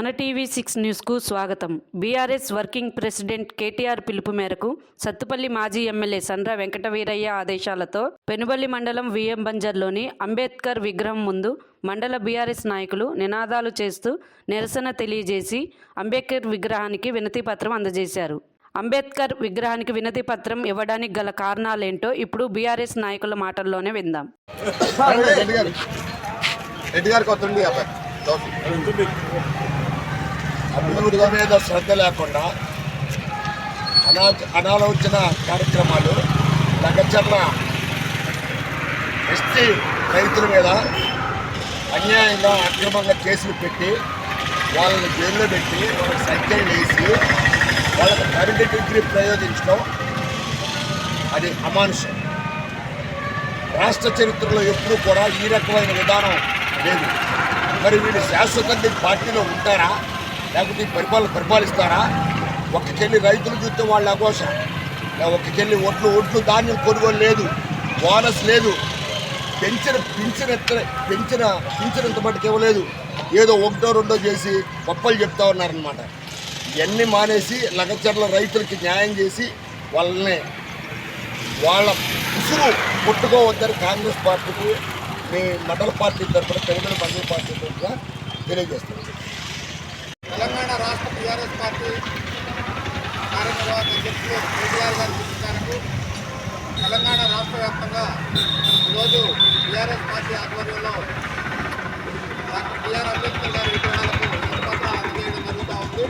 మన TV six న్యూస్కు స్వాగతం. బీఆర్ఎస్ వర్కింగ్ ప్రెసిడెంట్ కేటీఆర్ పిలుపు మేరకు సత్తుపల్లి మాజీ ఎమ్మెల్యే సండ్ర వెంకటవీరయ్య ఆదేశాలతో పెనుబల్లి మండలం విఎం బంజర్లోని అంబేద్కర్ విగ్రహం ముందు మండల బీఆర్ఎస్ నాయకులు నినాదాలు చేస్తూ నిరసన తెలియజేసి అంబేద్కర్ విగ్రహానికి వినతి పత్రం అందజేశారు. అంబేద్కర్ విగ్రహానికి వినతి పత్రం ఇవ్వడానికి గల కారణాలేంటో ఇప్పుడు బీఆర్ఎస్ నాయకుల మాటల్లోనే విందాం. రెడ్డి గారు. అభివృద్ధి మీద శ్రద్ధ లేకుండా అనా అనాలోచన కార్యక్రమాలు లగచర్ల ఎస్టీ రైతుల మీద అన్యాయంగా అక్రమంగా కేసులు పెట్టి వాళ్ళని జైల్లో పెట్టి వాళ్ళకి సంఖ్యలు వేసి వాళ్ళకి కరెంట్ డిగ్రీ ప్రయోగించడం అది అమానుషం. రాష్ట్ర చరిత్రలో ఎప్పుడూ కూడా ఈ రకమైన విధానం లేదు. మరి వీళ్ళు శాశ్వతంగా పార్టీలో ఉంటారా? లేకపోతే ఈ పరిపాలన పరిపాలిస్తారా? ఒక్కకెళ్ళి రైతులు చూస్తే వాళ్ళ అఘోషం ఒక్కకెళ్ళి ఒట్లు ఒట్లు ధాన్యం కొనుగోలు లేదు. బోనస్ లేదు. పెంచిన పెంచిన పెంచిన పింఛన్ ఇంత మటుకు ఇవ్వలేదు. ఏదో ఒకటో రెండో చేసి గొప్పలు చెప్తా ఉన్నారనమాట ఇవన్నీ మానేసి లగచర్ల రైతులకి న్యాయం చేసి వాళ్ళని వాళ్ళ ఉసురు కొట్టుకోవద్దని కాంగ్రెస్ పార్టీకి మీ మండల పార్టీ తరఫున తెలుగు మండల పార్టీ తరఫున తెలియజేస్తున్నాను పార్టీ కార్యనిర్వాహక అధ్యక్షులు కేటీఆర్ గారి పిలుపు తెలంగాణ రాష్ట్ర వ్యాప్తంగా ఈరోజు టీఆర్ఎస్ పార్టీ ఆధ్వర్యంలో డాక్టర్ టీఆర్ అంబేద్కర్ గారి విగ్రహాలకు వినతిపత్రాలు అందజేయడం జరుగుతూ ఉంది.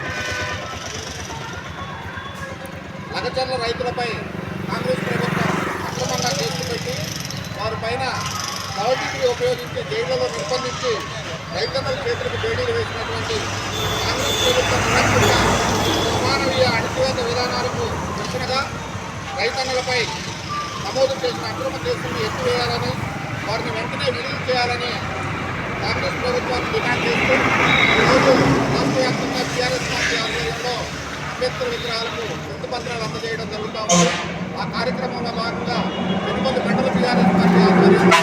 లగచర్ల రైతులపై కాంగ్రెస్ ప్రభుత్వం అక్రమంగా కేసులు పెట్టి వారి పైన కవటికి ఉపయోగించి జైళ్ళలో నిర్బంధించి రైతన్నల చేతులకు బేడీలు వేసినటువంటి కాంగ్రెస్ ప్రభుత్వం నిరంతరంగా అమానవీయ అణచివేత విధానాలకు రక్షణగా రైతన్నలపై నమోదు చేసిన అక్రమ కేసులను ఎత్తివేయాలని వారిని వెంటనే విడుదల చేయాలని కాంగ్రెస్ ప్రభుత్వాన్ని డిమాండ్ చేస్తూ ఈరోజు రాష్ట్ర వ్యాప్తంగా టీఆర్ఎస్ పార్టీ ఆధ్వర్యంలో అంబేద్కర్ విగ్రహాలకు వినతి అందజేయడం జరుగుతూ ఉంది. ఆ కార్యక్రమంలో భాగంగా వెనుకొండ మండల టీఆర్ఎస్ పార్టీ ఆధ్వర్యంలో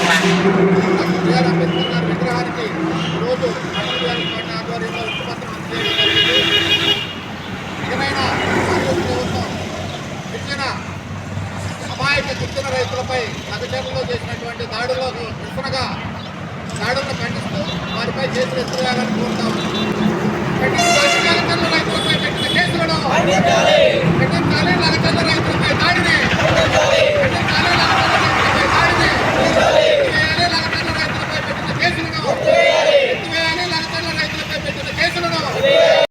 డాక్టర్ బిఆర్ అంబేద్కర్ గారి విగ్రహానికి ఈరోజు మండల టీఆర్ఎస్ పార్టీ ఆధ్వర్యంలో వినతి పత్రం అందజేయడం జరిగింది నిజమైన కాంగ్రెస్ ప్రభుత్వం ఇచ్చిన అమాయక గిరిజన నగచర్లలో చేసినటువంటి దాడులకు నిరసనగా దాడులను ఖండిస్తూ వారిపై కేసులు ఎత్తువేయాలని కోరుతాం రైతులపై పెట్టిన కేసులను